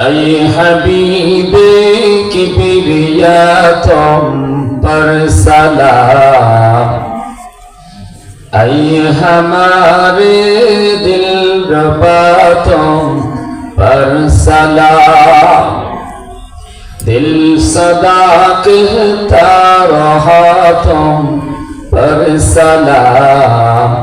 أي حبيبي كبريات برسلا أي ہمارے دل رباتم برسلا دل صدا کہتا رہا تم پر سلام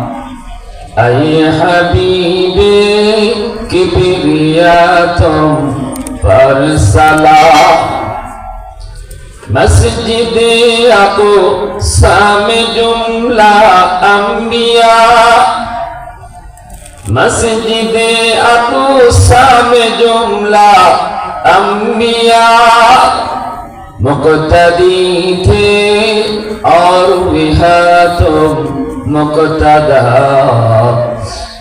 اے حبیبی کبریا تم पर सलाम मस्जिद अको साम जुमला अंबिया। मस्जिद अको साम जुमला अंबिया। मुक्तदी थे और विहा तुम मुक्तदा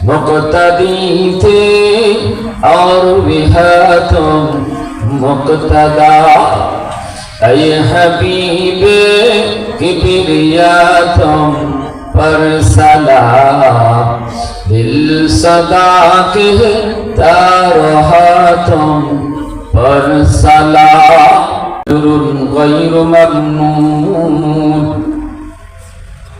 মুক্তদিতে আর বিহাত মুক্তদা এই হবিবে কিবরিয়াতম پر سلام دل صدا کہتا رہا تم پر سلام غیر ممنون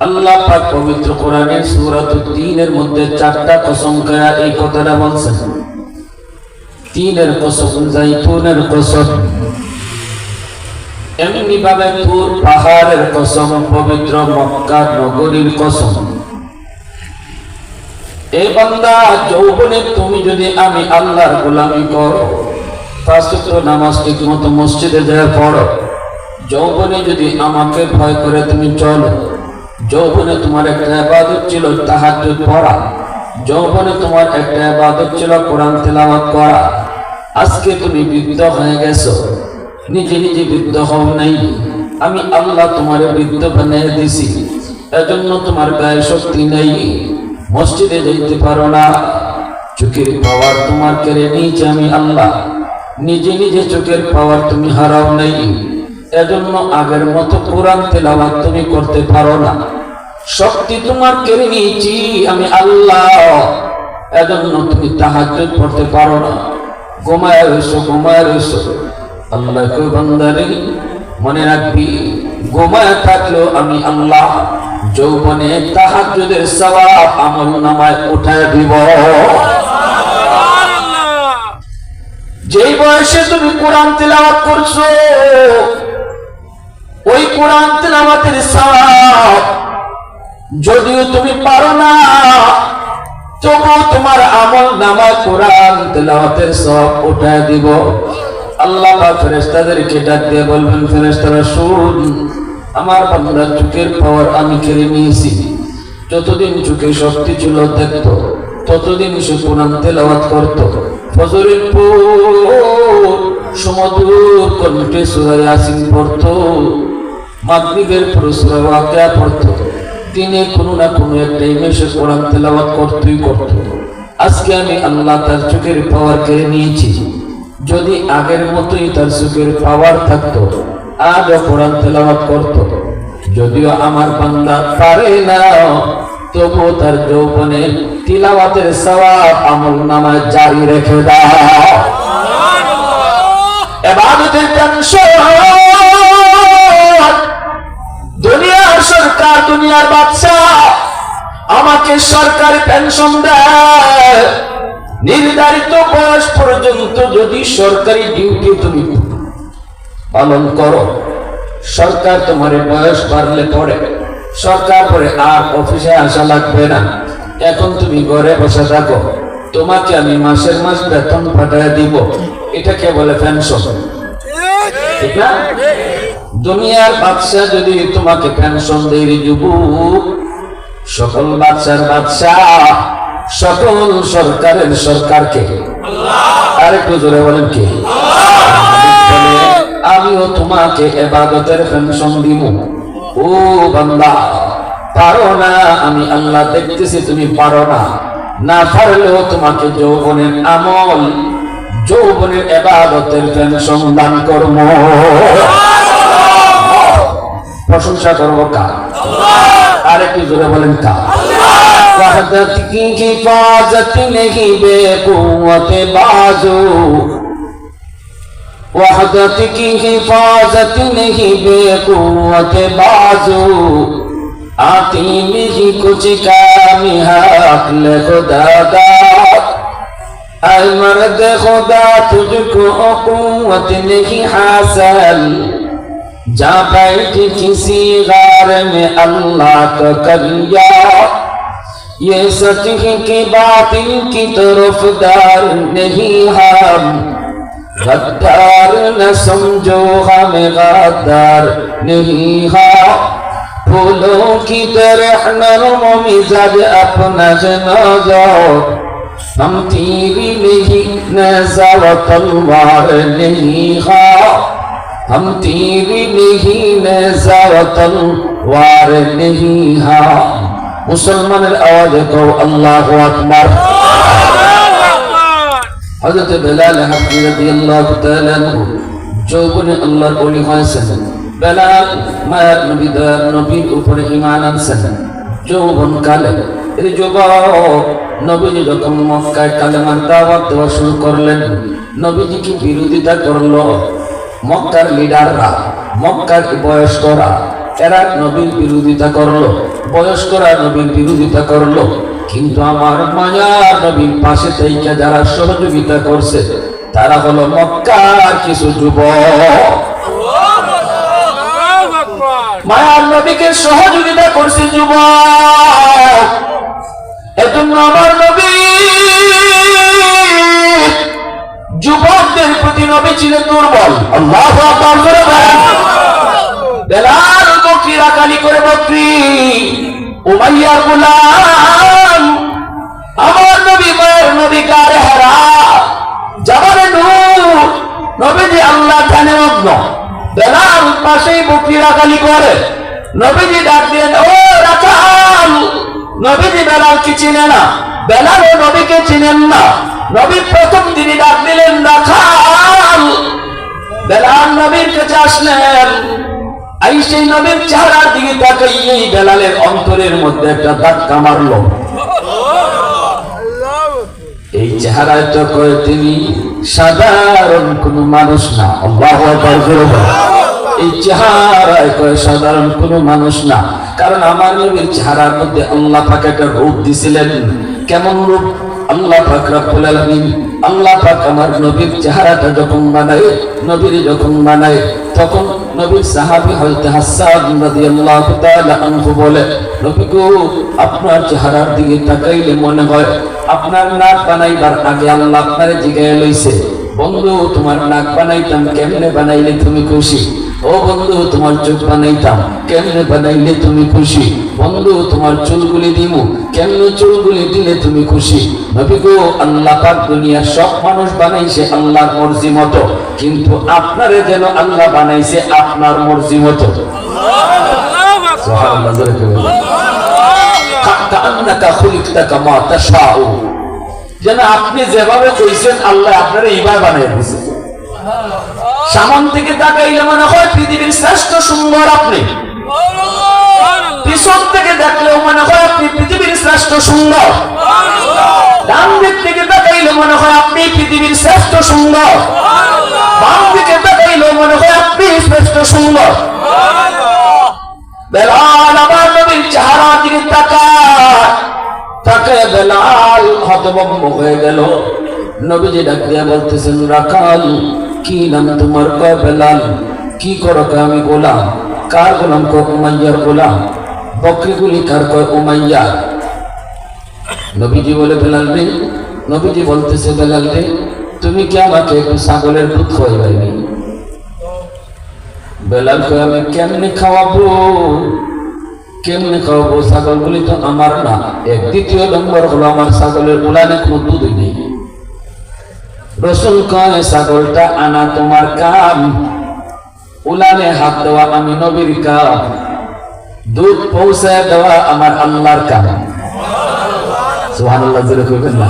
আল্লাহ পাক পবিত্র কোরআনের সূরাত তিনের মধ্যে চারটা কসম খায়া এই কথাটা বলছেন। তিনের কসম জাইতুনের কসম। এমনি ভাবে তুর পাহাড়ের কসম, পবিত্র মক্কা নগরীর কসম। এই বান্দা, যৌবনে তুমি যদি আমি আল্লাহর গোলামি করো পাঁচত্র নামাজ ঠিক মতো মসজিদে যায় পড়ো যৌবনে যদি আমাকে ভয় করে তুমি চলো। যৌবনে তোমার একটা আবাদত ছিল তাহাজ্জুদ পড়া। যৌবনে তোমার একটা আবাদত ছিল কোরআন তেলাওয়াত করা। আজকে তুমি বৃদ্ধ হয়ে গেছো। নিজে নিজে বৃদ্ধ হও নাই। আমি আল্লাহ তোমার বৃদ্ধ বানিয়ে দিছি। এজন্য তোমার গায়ে শক্তি নেই। মসজিদে যাইতে পারো না। চোখের পাওয়ার তোমার কেড়ে নিয়েছে আমি আল্লাহ। নিজে নিজে চোখের পাওয়ার তুমি হারাও নাই। এজন্য আগের মতো কোরআন তেলাওয়াত তুমি করতে পারো না। শক্তি তোমার কেড়ে নিয়েছি, আমি আল্লাহ। এজন্য তুমি তাহাজ্জুদ পড়তে পারো না। ঘুমায় রয়েছো ঘুমায় রয়েছো আল্লাহ কই মনে রাখবি, ঘুমায় থাকলেও আমি আল্লাহ। যৌবনে তাহাজ্জুদের সওয়াব আমল নামায় উঠায় দিব। যেই বয়সে তুমি কোরআন তেলাওয়াত করছ, ওই কোরআন তেলাওয়াতের সওয়াব যদিও তুমি পারো না তবু তোমার আমল নামা কোরআন, তেলাওয়াতের সব উঠায় দিব। আল্লাহ পাক ফেরেশতাদেরকে ডাক দিয়ে বলবেন, ফেরেশতারা শুন আমার বান্দা চোখের পাওয়ার আমি কেড়ে নিয়েছি। যতদিন চোখে শক্তি ছিল দেখতো, ততদিন সে কোরআন তেলাওয়াত করতো। ফজরের পর সমদূর কণ্ঠে সূরা ইয়াসিন পড়তো, মাগরিবের পর সূরা দিনে কোনো না কোনো এক টাইমে কোরআন তেলাওয়াত করতেই করতো আজকে আমি আল্লাহ তার চোখের পাওয়ার কেড়ে নিয়েছি। যদি আগের মতোই তার চোখের পাওয়ার থাকতো আজও কোরআন তেলাওয়াত করতো। যদিও আমার বান্দা পারে না তবু তার যৌবনে তিলাওয়াতের সওয়াব আমল নামায় জারি রেখে দাও। এবাদতের টেনশন দুনিয়ার বাচ্চা আমাকে সরকার পেনশন দেয়। নির্ধারিত বয়স পর্যন্ত যদি সরকারি ডিউটি তুমি পালন করো, সরকার তোমার বয়স বাড়লে পরে সরকার পরে আর অফিসে আসা লাগবে না। এখন তুমি ঘরে বসে থাকো, তোমাকে আমি মাসের মাস বেতন পাঠায় দিব। এটাকে বলে পেনশন? ঠিক না? দুনিয়ার বাদশা যদি তোমাকে পেনশন দেয় যুবক সকল বাচ্চার বাচ্চা সকল সরকারের সরকারকে। আরেকটু জোরে বলেন কি? আমিও তোমাকে এবাদতের পেনশন দিব ও বান্দা পারো না আমি আল্লাহ দেখতেছি তুমি পারো না। না পারলেও তোমাকে যৌবনের আমল যৌবনের এবাদতের পেনশন দান কর্ম। শাসন কার আর একটু জোরে বলেন কার وحدت کی حفاظت نہیں بے قوت بازو وحدت کی حفاظت نہیں بے قوت بازو آتی نہیں کچھ کام حق لے خدا داد اے مرد خدا تجھ کو قوت نہیں حاصل جا بیٹھ کسی غار میں اللہ کا کریا یہ سچ ہے کہ باطل کی طرف دار نہیں ہم۔ غدار نہ سمجھو ہمیں غدار نہیں ہم پھولوں کی طرح نرم مزاج اپنا جنا ہم تیری نہیں نیزہ و تلوار نہیں ہاں ہم تیر نہیں زوتن وار نہیں ہاں মুসলমানের আওয়াজে কও আল্লাহ আকবার হযরত বেলাল হাফজি রাদিয়াল্লাহু তাআলা যৌবনে আল্লাহর ওলি হয়েছেন বেলাল মায়ার নবী দয়ার নবীর উপরে ঈমান আনছেন যৌবন কালে এই যুবক নবীজি যখন মক্কায় কালেমার দাওয়াত দেওয়া শুরু করলেন নবীজি কি বিরোধিতা করল মক্কার লিডাররা, মক্কার বয়স্করা এরা নবীর বিরোধিতা করল, বয়স্করা নবীর বিরোধিতা করল। কিন্তু আমার মায়া নবীর পাশে থেকে যারা সহযোগিতা করছে, তারা হলো মক্কার কিছু যুবক। মায়ার নবীকে সহযোগিতা করছে যুবক। এজন্য আমার নবী যুবকদের প্রতি নবী ছিলেন দুর্বল। বেলাল বকরি রাখালি করে বকরি। উমাইয়ার গোলাম, আমার নবী মায়ের নবী কারে হারা জামানে নূর, নবীজি আল্লাহ ধ্যানে মগ্ন। বেলাল পাশেই বকরি রাখালি করে। নবীজি ডাক দিলেন, ও রাখাল! নবীজি বেলাল কি চিনে না। বেলাল নবীকে চিনেন না। নবী প্রথম দিনই ডাক দিলেন বেলাল নবীর কাছে আসলেন। এই সেই নবীর চেহারার দিকে বেলালের অন্তরের মধ্যে একটা ধাক্কা এই চেহারায় তো তিনি সাধারণ কোন মানুষ না বলো। এই চেহারায় কয়ে সাধারণ কোন মানুষ না, কারণ আমার নবীর চেহারার মধ্যে আল্লাহ পাক একটা রূপ দিছিলেন। কেমন রূপ? আল্লাহ পাক রব্বুল আলামিন, আল্লাহ পাক আমার নবীর চেহারাটা যখন বানায়, নবীর যখন বানায়, তখন নবীর সাহাবী হযরত হাসান রাদিয়াল্লাহু তাআলা আনহু বলে, নবী গো, আপনার চেহারার দিকে তাকাইলে মনে হয় আপনার নাক বানাইবার আগে আল্লাহ আপনারে জিগায় লইছে। বন্ধু তোমার নাক বানাইতাম কেমনে বানাইলে তুমি খুশি? ও বন্ধু তোমার চোখ বানাইতাম কেমনে বানাইলে তুমি খুশি? বন্ধু তোমার চুলগুলি দিমু কেমনে চুলগুলি দিলে তুমি খুশি? নবী গো আল্লাহ পাক দুনিয়ার সব মানুষ বানাইছে আল্লাহর মর্জি মতো কিন্তু আপনারে যেন আল্লাহ বানাইছে আপনার মর্জি মতো। সুবহানাল্লাহ। কান্নাকা খুলিকতা কামা তাশাউ। যেন আপনি যেভাবে কইছেন, আল্লাহ আপনার এইবার বানিয়ে দিয়েছে সামন থেকে তাকাইলে মনে হয় পৃথিবীর শ্রেষ্ঠ সুন্দর আপনি। পিছন থেকে দেখলেও মনে হয় আপনি পৃথিবীর শ্রেষ্ঠ সুন্দর। ডান দিক থেকে তাকাইলে মনে হয় আপনি পৃথিবীর শ্রেষ্ঠ সুন্দর। বাম দিকে তাকাইলেও মনে হয় আপনি শ্রেষ্ঠ সুন্দর। বেলাল আমার নবীর হতভম্ব হয়ে গেল। নবীজি ডাক দিয়া বলতেছেন রাখাল কি নাম তোমার? কয় কি করো আমি গোলাম কার গোলাম কয় উমাইয়ার গোলাম বকরিগুলি কার কয় উমাইয়া? নবীজি বলে, বেলাল রে, নবীজি বলতেছে, বেলাল রে, তুমি কি আমাকে একটু ছাগলের দুধ খাওয়াইবাই বেলাল কয়, আমি কেমনে খাওয়াবো? কেমনে খাওয়াবো? ছাগলগুলি তো আমার না। এক দ্বিতীয় নম্বর হলো আমার ছাগলের উলানে কোনো দুধ নেই। রসুল কয়, ছাগলটা আনা তোমার কাম। উলানে হাত দেওয়া আমি নবীর কাম। দুধ পৌঁছায় দেওয়া আমার আল্লাহর কাম। সুবহানাল্লাহ, জোরে কইবেন না।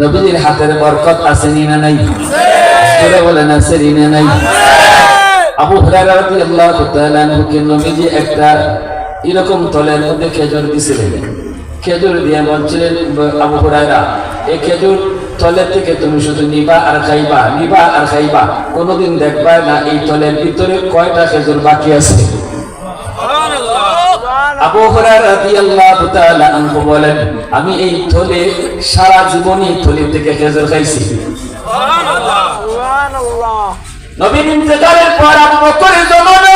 নবীর হাতের বরকত আছে না নাই? জোরে বলেন, আছে না নাই? আবু হুরায়রা রাদিয়াল্লাহু তাআলা আনহুকে নবীজি একটা এরকম তলের মধ্যে খেজুর দিছিলেন। খেজুর দিয়ে বলছিলেন আবু হুরায়রা এই খেজুর তলে থেকে তুমি শুধু নিবা আর খাইবা নিবা আর খাইবা। কোনোদিন দেখবা না এই তলের ভিতরে কয়টা খেজুর বাকি আছে? আবু হুরায়রা রাদিয়াল্লাহু তাআলা আনহু বলেন আমি এই থলে সারা জীবনই থলি থেকে খেজুর খাইছি। নবীন ইন্তেকালের পর আবু বকরের জমানা।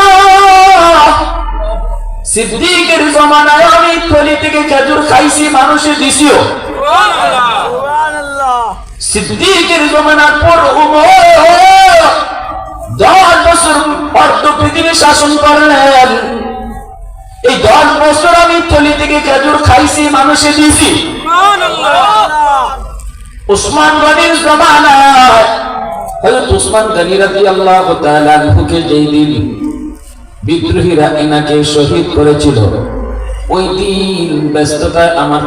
সিদ্দিকের জমানায় আমি থলি থেকে খেজুর খাইছি মানুষে দিছিও সিদ্দিকের জমানার পর উমর দশ বছর অর্ধ পৃথিবী শাসন করলেন। এই দশ বছর আমি থলি থেকে খেজুর খাইছি মানুষে দিছি। উসমান গনির জমানায় হযরত উসমান গনি রাদিয়াল্লাহু বিদ্রোহীরা শহীদ করেছিল ব্যস্ততায় আমার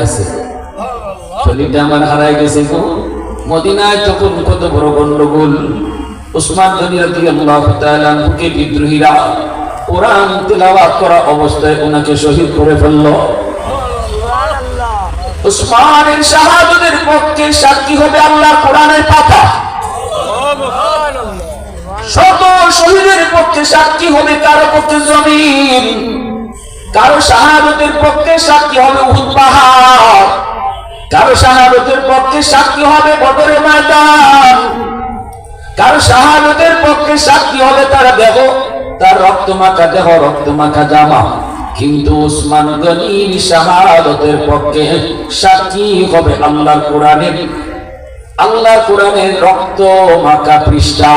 গেছে। উসমান বিদ্রোহীরা কোরআন করা অবস্থায় ওনাকে শহীদ করে ফেলল। উসমানের পক্ষে সাক্ষী হবে আল্লাহ কোরআনের পাতা। শত শহীদের পক্ষে সাক্ষী হবে কারও পক্ষে জমিন? কারও শাহাদতের পক্ষে সাক্ষী হবে উহুদ কারও শাহাদতের পক্ষে সাক্ষী হবে বদরের ময়দান। কারও শাহাদতের পক্ষে সাক্ষী হবে তার দেহ, তার রক্ত মাখা দেহ রক্ত মাখা জামা। কিন্তু উসমান গনির শাহাদতের পক্ষে সাক্ষী হবে আল্লাহর কোরআনের আল্লাহ কোরআনের রক্ত মাখা পৃষ্ঠা।